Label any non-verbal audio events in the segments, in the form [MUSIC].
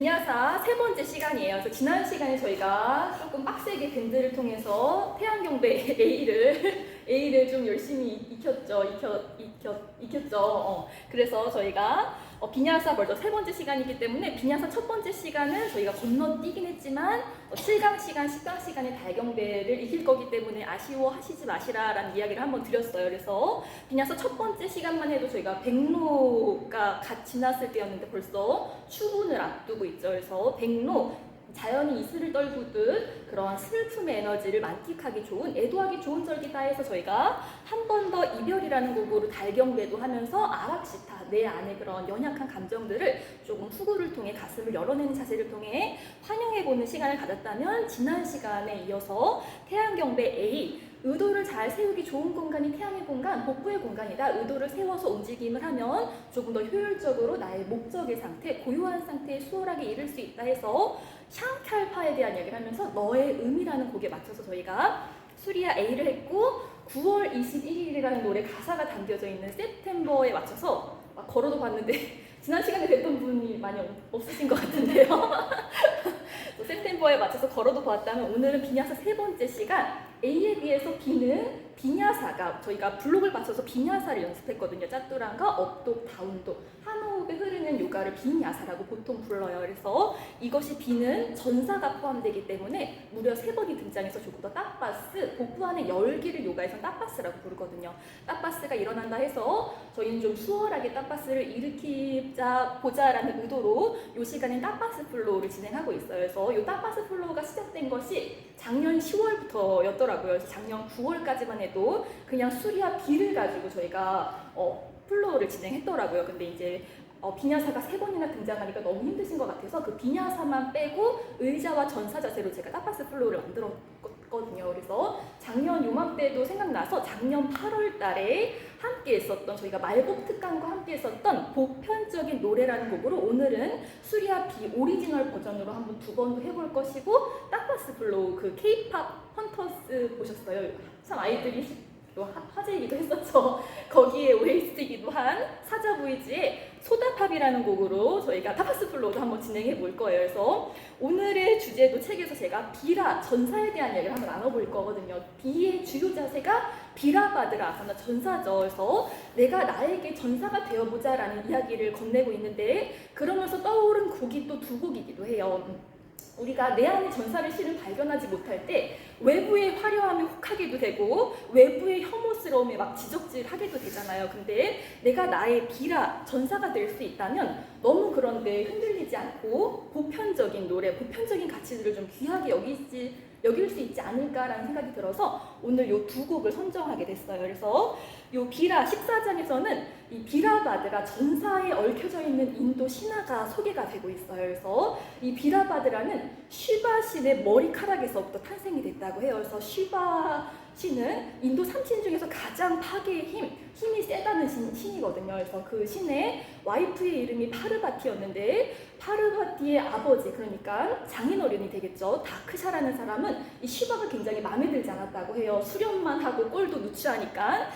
비냐사 세 번째 시간이에요. 그래서 지난 시간에 저희가 조금 빡세게 밴드를 통해서 태양경배 [LAUGHS] A를 A를 좀 열심히 익혔죠. 익혀, 익혀, 익혔죠. 어. 그래서 저희가 어, 비냐사 먼저 세 번째 시간이기 때문에 비냐사 첫 번째 시간은 저희가 건너뛰긴 했지만 어, 7강 시간, 10강 시간에 달경배를 익힐 거기 때문에 아쉬워하시지 마시라라는 이야기를 한번 드렸어요. 그래서 비냐사 첫 번째 시간만 해도 저희가 백로가 갓 지났을 때였는데 벌써 추분을 앞두고 있죠. 그래서 백로 자연이 이슬을 떨구듯 그런 슬픔의 에너지를 만끽하기 좋은 애도하기 좋은 절기다 해서 저희가 한 번 더 이별이라는 곡으로 달경배도 하면서 아락시타 내 안에 그런 연약한 감정들을 조금 후구를 통해 가슴을 열어내는 자세를 통해 환영해보는 시간을 가졌다면 지난 시간에 이어서 태양경배 A 의도를 잘 세우기 좋은 공간이 태양의 공간, 복부의 공간이다. 의도를 세워서 움직임을 하면 조금 더 효율적으로 나의 목적의 상태, 고요한 상태에 수월하게 이룰 수 있다 해서 샹칼파에 대한 이야기를 하면서 너의 의미라는 곡에 맞춰서 저희가 수리아 A를 했고 9월 21일이라는 노래 가사가 담겨져 있는 세프템버에 맞춰서 막 걸어도 봤는데 [LAUGHS] 지난 시간에 뵀던 분이 많이 없- 없으신 것 같은데요. [LAUGHS] 또 세프템버에 맞춰서 걸어도 봤다면 오늘은 비냐사 세 번째 시간 A에 비해서 B는 비냐사가 저희가 블록을 맞춰서 비냐사를 연습했거든요. 짜뚜랑과 업독, 다운독 한 호흡에 흐르는 요가를 비냐사라고 보통 불러요. 그래서 이것이 B는 전사가 포함되기 때문에 무려 세 번이 등장해서 조금 더 따빠스, 복부 안에 열기를 요가에서 따빠스라고 부르거든요. 따빠스가 일어난다 해서 저희는 좀 수월하게 따빠스를 일으키자 보자라는 의도로 이 시간에 따빠스 플로우를 진행하고 있어요. 그래서 이 따빠스 플로우가 시작된 것이 작년 10월부터였더라고요. 그래서 작년 9월까지만 해도 그냥 수리와 비를 가지고 저희가 어, 플로우를 진행했더라고요. 근데 이제 어, 비냐사가 세 번이나 등장하니까 너무 힘드신 것 같아서 그 비냐사만 빼고 의자와 전사 자세로 제가 따파스 플로우를 만들었거든요. 그래서 작년 요맘때도 생각나서 작년 8월 달에 함께 했었던 저희가 말복 특강과 함께 했었던 보편적인 노래라는 곡으로 오늘은 수리아 비 오리지널 버전으로 한번 두 번도 해볼 것이고 따파스 플로우 그 케이팝 헌터스 보셨어요? 참 아이들이 화제이기도 했었죠. 거기에 OST이기도 한 사자 보이즈의 소다팝이라는 곡으로 저희가 타파스 플로우도 한번 진행해 볼 거예요. 그래서 오늘의 주제도 책에서 제가 비라 전사에 대한 이야기를 한번 나눠볼 거거든요. 비의 주요 자세가 비라바드라 아사나 전사죠. 그래서 내가 나에게 전사가 되어보자라는 이야기를 건네고 있는데 그러면서 떠오른 곡이 또 두 곡이기도 해요. 우리가 내 안에 전사를 실은 발견하지 못할 때 외부의 화려함에 혹하기도 되고 외부의 혐오스러움에 막 지적질하게도 되잖아요. 근데 내가 나의 비라 전사가 될 수 있다면 너무 그런데 흔들리지 않고 보편적인 노래, 보편적인 가치들을 좀 귀하게 여기지 여길 수 있지 않을까라는 생각이 들어서 오늘 요 두 곡을 선정하게 됐어요. 그래서 요 비라 14장에서는 이 비라바드가 전사에 얽혀져 있는 인도 신화가 소개가 되고 있어요. 그래서 이 비라바드라는 쉬바 신의 머리카락에서부터 탄생이 됐다고 해요. 그래서 쉬바 신은 인도 삼신 중에서 가장 파괴의 힘, 힘이 세다는 신, 신이거든요. 그래서 그 신의 와이프의 이름이 파르바티였는데 파르바티의 아버지 그러니까 장인어른이 되겠죠. 다크샤라는 사람은 이 쉬바가 굉장히 마음에 들지 않았다고 해요. 수련만 하고 꼴도 누추하니까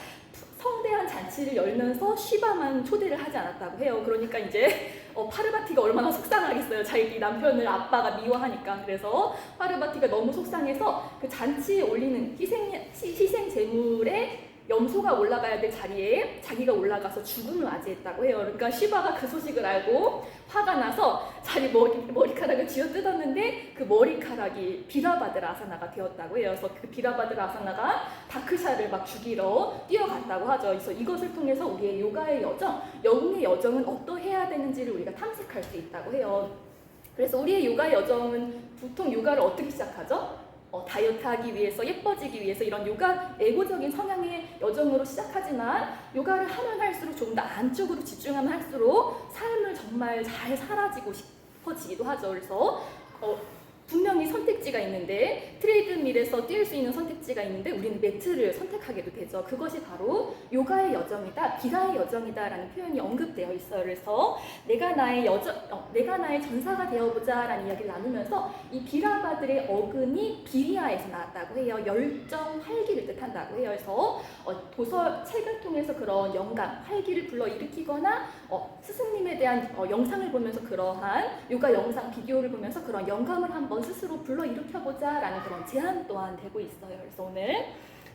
성대한 잔치를 열면서 쉬바만 초대를 하지 않았다고 해요. 그러니까 이제 어, 파르바티가 얼마나 속상하겠어요. 자기 남편을 아빠가 미워하니까. 그래서 파르바티가 너무 속상해서 그 잔치에 올리는 희생, 희- 희생 제물에 염소가 올라가야 될 자리에 자기가 올라가서 죽음을 맞이했다고 해요. 그러니까 시바가 그 소식을 알고 화가 나서 자기 머리, 머리카락을 쥐어 뜯었는데 그 머리카락이 비라바드라 아사나가 되었다고 해요. 그래서 그 비라바드라 아사나가 다크샤를 막 죽이러 뛰어갔다고 하죠. 그래서 이것을 통해서 우리의 요가의 여정, 영웅의 여정은 어떠해야 되는지를 우리가 탐색할 수 있다고 해요. 그래서 우리의 요가 여정은 보통 요가를 어떻게 시작하죠? 어, 다이어트 하기 위해서 예뻐지기 위해서 이런 요가 에고적인 성향의 여정으로 시작하지만 요가를 하면 할수록 조금 더 안쪽으로 집중하면 할수록 삶을 정말 잘 살아지고 싶어지기도 하죠. 그래서 어, 분명히 선택지가 있는데 트레이드밀에서 뛸 수 있는 선택지가 있는데 우리는 매트를 선택하게도 되죠. 그것이 바로 요가의 여정이다, 비라의 여정이다라는 표현이 언급되어 있어요. 그래서 내가 나의 여정, 어, 내가 나의 전사가 되어보자라는 이야기를 나누면서 이 비라바들의 어근이 비리아에서 나왔다고 해요. 열정, 활기를 뜻한다고 해요. 그래서 어, 도서 책을 통해서 그런 영감, 활기를 불러 일으키거나 어, 스승님에 대한 어, 영상을 보면서 그러한 요가 영상 비디오를 보면서 그런 영감을 한번 스스로 불러 일으켜 보자라는 그런 제안 또한 되고 있어요. 그래서 오늘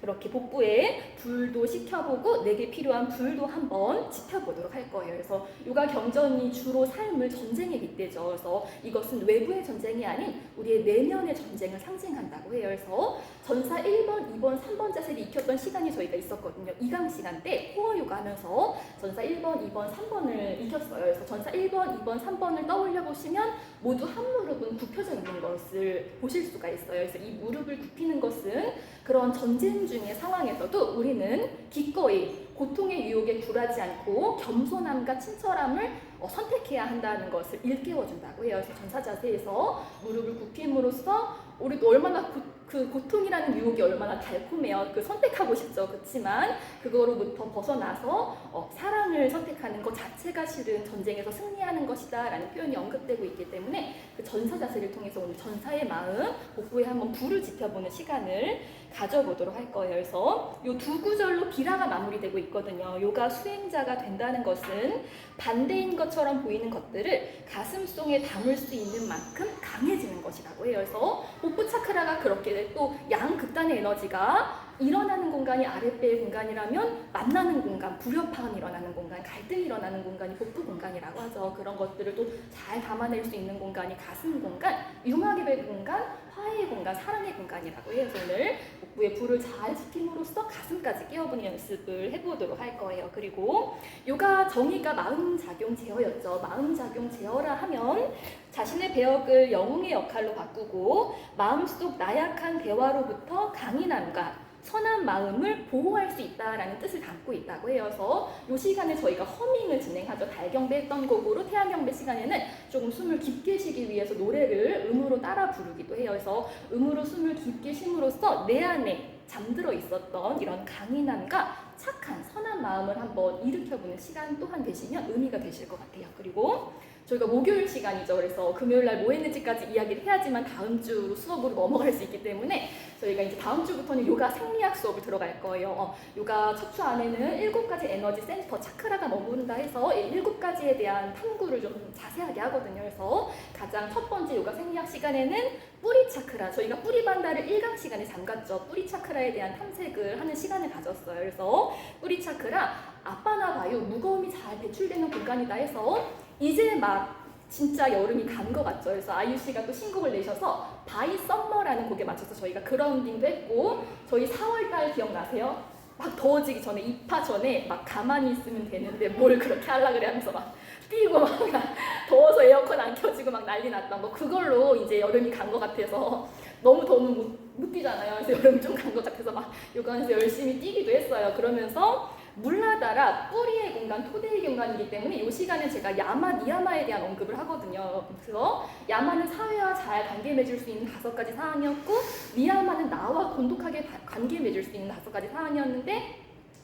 이렇게 복부에 불도 식혀보고 내게 필요한 불도 한번 지펴보도록 할 거예요. 그래서 요가 경전이 주로 삶을 전쟁에 빗대죠. 그래서 이것은 외부의 전쟁이 아닌 우리의 내면의 전쟁을 상징한다고 해요. 그래서 전사 1번, 2번, 3번 자세를 익혔던 시간이 저희가 있었거든요. 2강 시간 때 코어 요가 하면서 전사 1번, 2번, 3번을 익혔어요. 그래서 전사 1번, 2번, 3번을 떠올려 보시면 모두 한 무릎은 굽혀져 있는 것을 보실 수가 있어요. 그래서 이 무릎을 굽히는 것은 그런 전쟁 중의 상황에서도 우리는 기꺼이 고통의 유혹에 굴하지 않고 겸손함과 친절함을 어, 선택해야 한다는 것을 일깨워준다고 해요. 그래서 전사 자세에서 무릎을 굽힘으로써 우리도 얼마나 고, 그 고통이라는 유혹이 얼마나 달콤해요. 그 선택하고 싶죠. 그렇지만 그거로부터 벗어나서 어, 사랑을 선택하는 것 자체가 실은 전쟁에서 승리하는 것이다라는 표현이 언급되고 있기 때문에 그 전사 자세를 통해서 오늘 전사의 마음 복부에 한번 불을 지펴보는 시간을 가져보도록 할 거예요. 그래서 이 두 구절로 비라가 마무리되고 있거든요. 요가 수행자가 된다는 것은 반대인 것처럼 보이는 것들을 가슴속에 담을 수 있는 만큼 강해지는 것이라고 해요. 그래서 복부 차크라가 그렇게 또 양극단의 에너지가 일어나는 공간이 아랫배의 공간이라면 만나는 공간, 불협화음이 일어나는 공간, 갈등이 일어나는 공간이 복부 공간이라고 하죠. 그런 것들을 또 잘 담아낼 수 있는 공간이 가슴 공간, 융합의 공간, 화해의 공간, 사랑의 공간이라고 해요. 오늘 복부에 불을 잘 지킴으로써 가슴까지 끼워보는 연습을 해보도록 할 거예요. 그리고 요가 정의가 마음작용 제어였죠. 마음작용 제어라 하면 자신의 배역을 영웅의 역할로 바꾸고 마음속 나약한 대화로부터 강인함과 선한 마음을 보호할 수 있다라는 뜻을 담고 있다고. 그래서 이 시간에 저희가 허밍을 진행하죠. 달경배 했던 곡으로 태양경배 시간에는 조금 숨을 깊게 쉬기 위해서 노래를 음으로 따라 부르기도 해요. 그래서 음으로 숨을 깊게 쉼으로써 내 안에 잠들어 있었던 이런 강인함과 착한 선한 마음을 한번 일으켜보는 시간 또한 되시면 의미가 되실 것 같아요. 그리고 저희가 목요일 시간이죠. 그래서 금요일 날 뭐 했는지까지 이야기를 해야지만 다음 주 수업으로 넘어갈 수 있기 때문에 저희가 이제 다음 주부터는 요가 생리학 수업을 들어갈 거예요. 어, 요가 척추 안에는 일곱 가지 에너지 센터 차크라가 머무른다 해서 이 일곱 가지에 대한 탐구를 좀 자세하게 하거든요. 그래서 가장 첫 번째 요가 생리학 시간에는 뿌리 차크라 저희가 뿌리 반다를 1강 시간에 잠갔죠. 뿌리 차크라에 대한 탐색을 하는 시간을 가졌어요. 그래서 뿌리 차크라 아빠나 봐요 무거움이 잘 배출되는 공간이다 해서 이제 막 진짜 여름이 간 것 같죠. 그래서 아이유 씨가 또 신곡을 내셔서 바이 썸머라는 곡에 맞춰서 저희가 그라운딩도 했고 저희 4월달 기억나세요? 막 더워지기 전에 입하 전에 막 가만히 있으면 되는데 뭘 그렇게 하려 그래 하면서 막 뛰고 막 [LAUGHS] 더워서 에어컨 안 켜지고 막 난리 났다. 뭐 그걸로 이제 여름이 간 것 같아서 너무 더우면 못, 못 뛰잖아요. 그래서 여름이 좀간 것 같아서 막 요가에서 열심히 뛰기도 했어요. 그러면서 물라다라 뿌리의 공간, 토대의 공간이기 때문에 이 시간에 제가 야마, 니야마에 대한 언급을 하거든요. 그래서 야마는 사회와 잘 관계 맺을 수 있는 다섯 가지 사항이었고 니야마는 나와 돈독하게 바- 관계 맺을 수 있는 다섯 가지 사항이었는데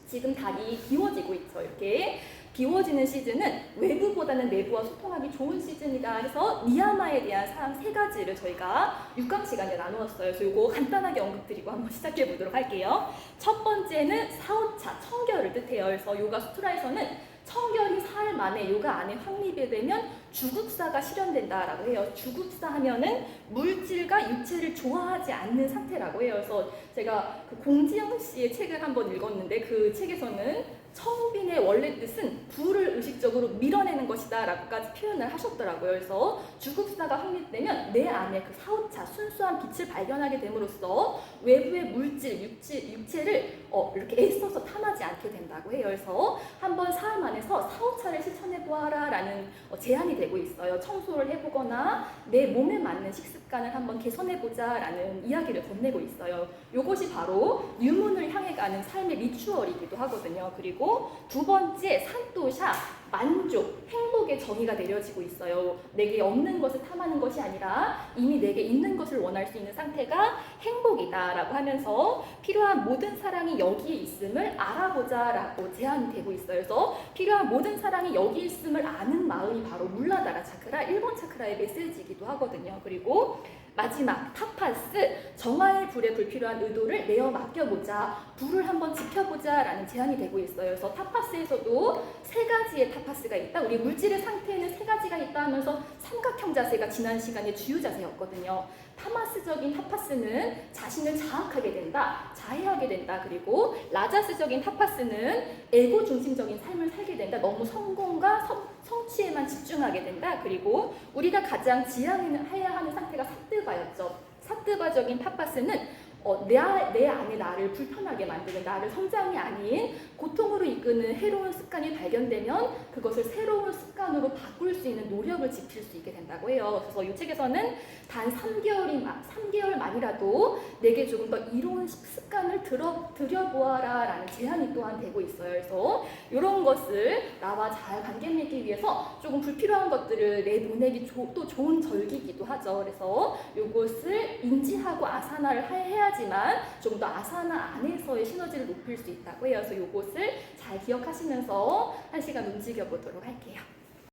지금 달이 비워지고 있죠. 이렇게 비워지는 시즌은 외부보다는 내부와 소통하기 좋은 시즌이다 해서 니야마에 대한 사항 세 가지를 저희가 6강 시간에 나누었어요. 그래서 이거 간단하게 언급드리고 한번 시작해 보도록 할게요. 첫 번째는 사오차, 청결을 뜻해요. 그래서 요가 수트라에서는 청결이 사흘 만에 요가 안에 확립이 되면 주급사가 실현된다라고 해요. 주급사 하면은 물질과 육체를 좋아하지 않는 상태라고 해요. 그래서 제가 그 공지영 씨의 책을 한번 읽었는데 그 책에서는 청빈의 의식적으로 밀어내는 것이다 라고까지 표현을 하셨더라고요. 그래서 주급사가 확립되면 내 안에 그 사오차 순수한 빛을 발견하게 됨으로써 외부의 물질, 육체, 육체를 어, 이렇게 애써서 탐하지 않게 된다고 해요. 그래서 한번 사흘 만에서 사오차를 실천해 보아라 라는 어, 제안이 되고 있어요. 청소를 해보거나 내 몸에 맞는 식습관을 한번 개선해 보자 라는 이야기를 건네고 있어요. 이것이 바로 유문을 향해 가는 삶의 리추얼이기도 하거든요. 그리고 두 번째 산도샤 만족, 행복의 정의가 내려지고 있어요. 내게 없는 것을 탐하는 것이 아니라 이미 내게 있는 것을 원할 수 있는 상태가 행복이다라고 하면서 필요한 모든 사랑이 여기에 있음을 알아보자라고 제안이 되고 있어요. 그래서 필요한 모든 사랑이 여기 있음을 아는 마음이 바로 물라다라 차크라 1번 차크라의 메시지이기도 하거든요. 그리고 마지막 타파스 정화의 불에 불필요한 의도를 내어 맡겨보자 불을 한번 지켜보자라는 제안이 되고 있어요. 그래서 타파스에서도 세 가지의 타파스가 있다. 우리 물질의 상태에는 세 가지가 있다 하면서 삼각형 자세가 지난 시간에 주요 자세였거든요. 타마스적인 타파스는 자신을 자학하게 된다, 자해하게 된다. 그리고 라자스적인 타파스는 에고 중심적인 삶을 살게 된다. 너무 성공과 성, 성취에만 집중하게 된다. 그리고 우리가 가장 지향해야 하는 상태가 사뜨바였죠. 사뜨바적인 타파스는 어, 내, 아- 내 안에 나를 불편하게 만드는 나를 성장이 아닌 고통으로 이끄는 해로운 습관이 발견되면 그것을 새로운 습관으로 바꿀 수 있는 노력을 지필 수 있게 된다고 해요. 그래서 이 책에서는 단 3개월이 3개월만이라도 내게 조금 더 이로운 습관을 들어 들여보아라 라는 제안이 또한 되고 있어요. 그래서 이런 것을 나와 잘 관계 맺기 위해서 조금 불필요한 것들을 내보내기 조- 또 좋은 절기이기도 하죠. 그래서 이것을 인지하고 아사나를 하- 해야지만 좀 더 아사나 안에서의 시너지를 높일 수 있다고 해요. 그래서 이것을 잘 기억하시면서 한 시간 움직여 보도록 할게요.